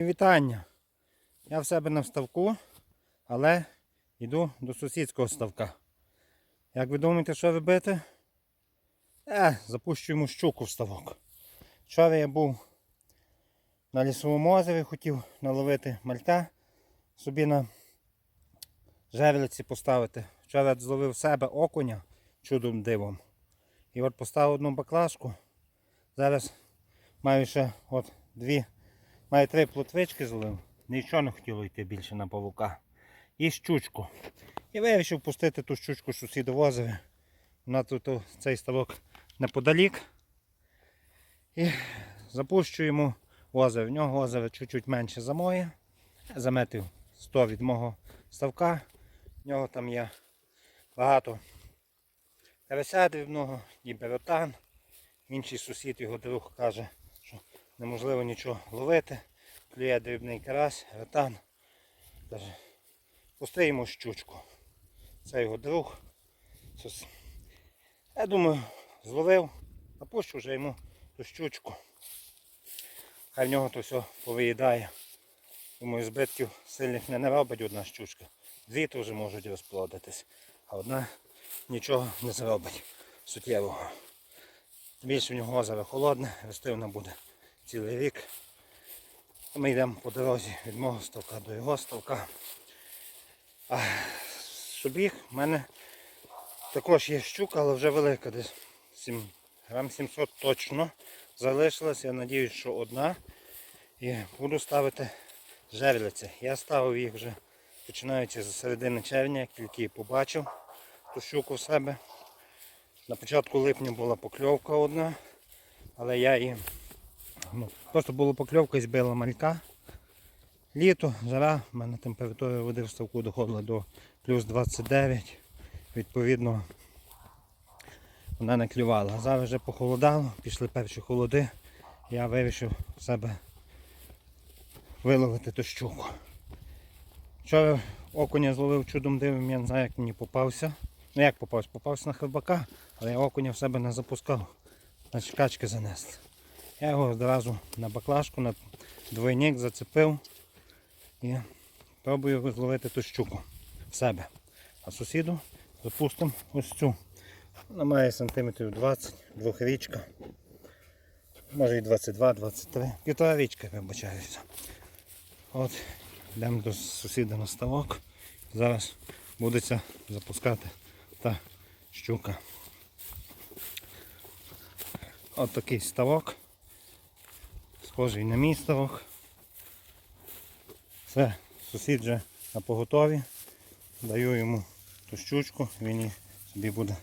Вітання. Я в себе на вставку, але йду до сусідського ставка. Як ви думаєте, що робити? Е, запущу йому щуку в ставок. Вчора я був на лісовому озері, хотів наловити малька, собі на жерлиці поставити. Вчора зловив себе окуня чудом дивом. І от поставив одну баклажку. Зараз маю ще от дві Має три плотвички злив. Нічого не хотіло йти більше на павука. І щучку. І вирішив пустити ту щучку сусіду в озері. На тут цей ставок неподалік. І запущу йому озеро. В нього озеро чуть-чуть менше за моє. Заметив 100 від мого ставка. В нього там є багато карася дрібного, і беротан. Інший сусід його друг каже, що неможливо нічого ловити. Клює дрібний карась, ротан. Пусти йому щучку. Це його друг. Я думаю, зловив, напущу вже йому ту щучку. Хай в нього то все повиїдає. Думаю, збитків сильних не робить одна щучка. Дві вже можуть розплодитись, а одна нічого не зробить суттєвого. Більше в нього озеро холодне, рости вона буде цілий рік. Ми йдемо по дорозі від мого ставка до його ставка. А собіг в мене також є щука, але вже велика, десь 7, грам 700 точно залишилась. Я сподіваюся, що одна. І буду ставити жерлиці. Я ставив їх вже починаючи з середини червня, як тільки побачив ту щуку в себе. На початку липня була покльовка одна, але я її ну, просто була покльовка і збила малька. Літо, жара, в мене температура води в ставку доходила до плюс 29. Відповідно, вона не клювала. Зараз вже похолодало, пішли перші холоди. Я вирішив себе виловити ту щуку. Вчора окуня зловив чудом дивом, я не знаю, як мені попався. Ну як попався? Попався на хробака, але я окуня в себе не запускав. На чекачки занесли. Я його одразу на баклажку, на двойник зацепив і пробую зловити ту щуку в себе. А сусіду запустимо ось цю. Вона має сантиметрів 20, двохрічка. Може і 22-23. Півтора річка, вибачаюся. От, йдемо до сусіда на ставок. Зараз будеться запускати та щука. От такий ставок. Схожий на мій ставок. Все, сусід вже на поготові. Даю йому ту щучку, він її собі буде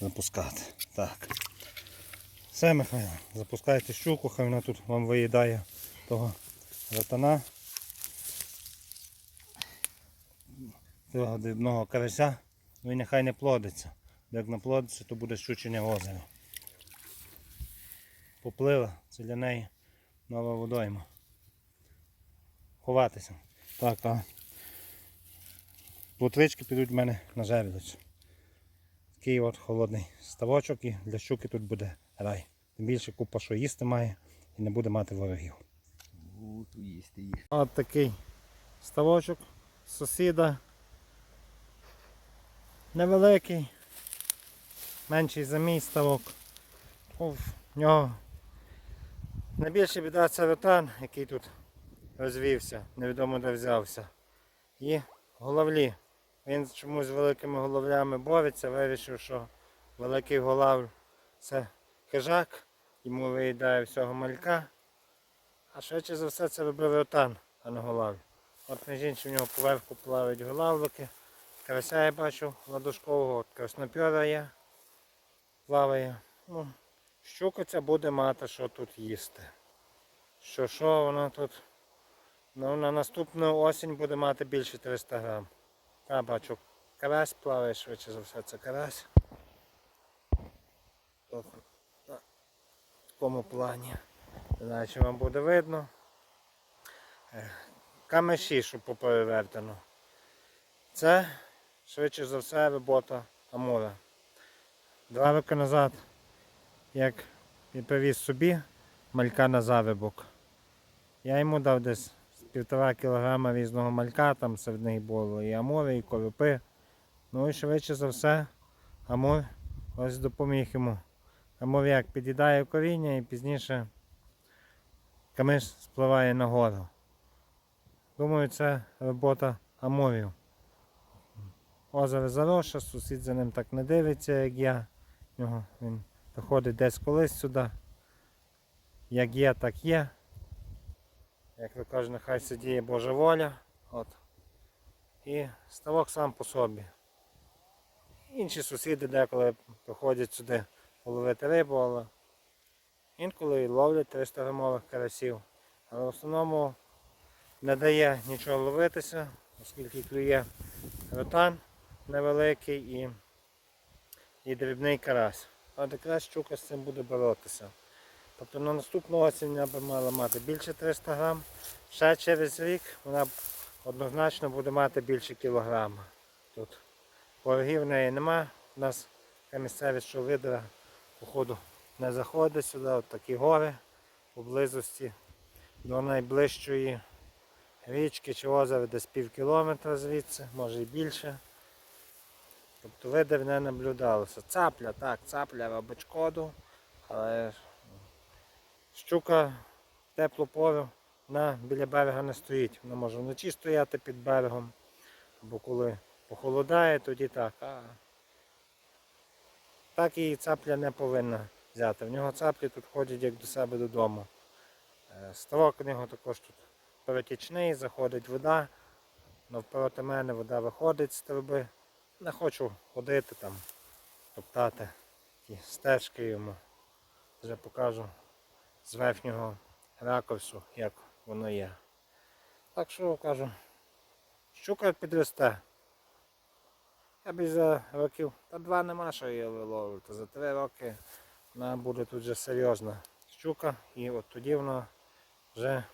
запускати. Так. Все, Михайло, запускайте щуку, хай вона тут вам виїдає того ротана. Цього дрібного карася, він нехай не плодиться. Як наплодиться, то буде щучення озеро. Поплила, це для неї нова водойма. Ховатися. Так, а плотвички підуть в мене на жерлицю. Такий от холодний ставочок і для щуки тут буде рай. Тим більше купа що їсти має і не буде мати ворогів. От такий ставочок сусіда. Невеликий, менший за мій ставок. В нього найбільша біда це ротан, який тут розвівся, невідомо де взявся. І головлі. Він чомусь з великими головлями бореться, вирішив, що великий голав це хижак, йому виїдає всього малька. А швидше за все це робив ротан, а не голав. От між іншим в нього поверху плавають голавлики. Карася я бачу ладошкового, краснопьора є, плаває. Ну, щука ця буде мати, що тут їсти. Що що вона тут. Ну, на наступну осінь буде мати більше 300 грам. Та бачу, карась плаває, швидше за все це карась. На такому плані. Чи вам буде видно. Камеші, що поперевертено. Це швидше за все робота Амура. Два роки назад, як він привіз собі малька на завибок, я йому дав десь півтора кілограма різного малька, там серед них було і амури, і коропи. Ну і швидше за все, амур ось допоміг йому. Амур як під'їдає коріння і пізніше камиш спливає нагору. Думаю, це робота амурів. Озеро заросше, сусід за ним так не дивиться, як я. Його, він приходить десь колись сюди. Як є, так є. Як то кажуть, нехай сидіє Божа воля. От. І ставок сам по собі. Інші сусіди деколи приходять сюди половити рибу, але інколи і ловлять 300 грамових карасів. Але в основному не дає нічого ловитися, оскільки клює ротан невеликий і, і дрібний карась. От якраз щука з цим буде боротися. Тобто на наступну осінь вона би мала мати більше 300 грам. Ще через рік вона однозначно буде мати більше кілограма. Тут ворогів в неї нема. У нас така місцевість, що видра, походу, не заходить сюди, от такі гори поблизості до найближчої річки чи озера десь пів кілометра звідси, може і більше. Тобто видив не наблюдалося. Цапля, так, цапля робить шкоду, але щука теплу пору вона біля берега не стоїть. Вона може вночі стояти під берегом, або коли похолодає, тоді так. А так і цапля не повинна взяти. В нього цаплі тут ходять як до себе додому. Е, Ставок у нього також тут перетічний, заходить вода. Навпроти мене вода виходить з труби. Не хочу ходити там, топтати ті стежки йому. Вже покажу з верхнього ракурсу, як воно є. Так що кажу, щука підросте. Я б за років, та два нема що її виловити. За три роки вона буде тут вже серйозна щука і от тоді вона вже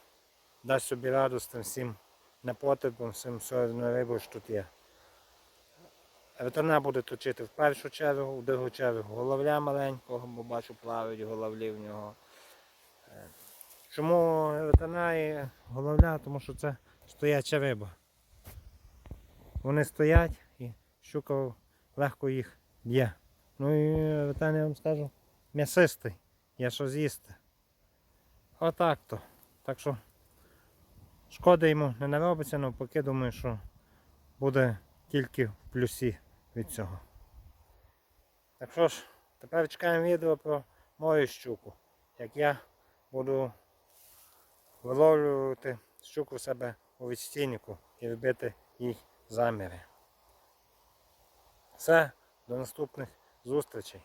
дасть собі раду з тим всім непотребом, всім сорною рибою, що тут є. Ветеринар буде точити в першу чергу, в другу чергу головля маленького, бо бачу плавають головлі в нього. Е, Чому ветеринарі головля? Тому що це стояча риба. Вони стоять і щука легко їх б'є. Ну і ветеринар, я вам скажу, м'ясистий, є що з'їсти. Отак то. Так що шкода йому не наробиться, навпаки, думаю, що буде тільки в плюсі від цього. Так що ж, тепер чекаємо відео про мою щуку. Як я буду виловлювати щуку в себе у відстійнику і робити їй заміри. Все, до наступних зустрічей.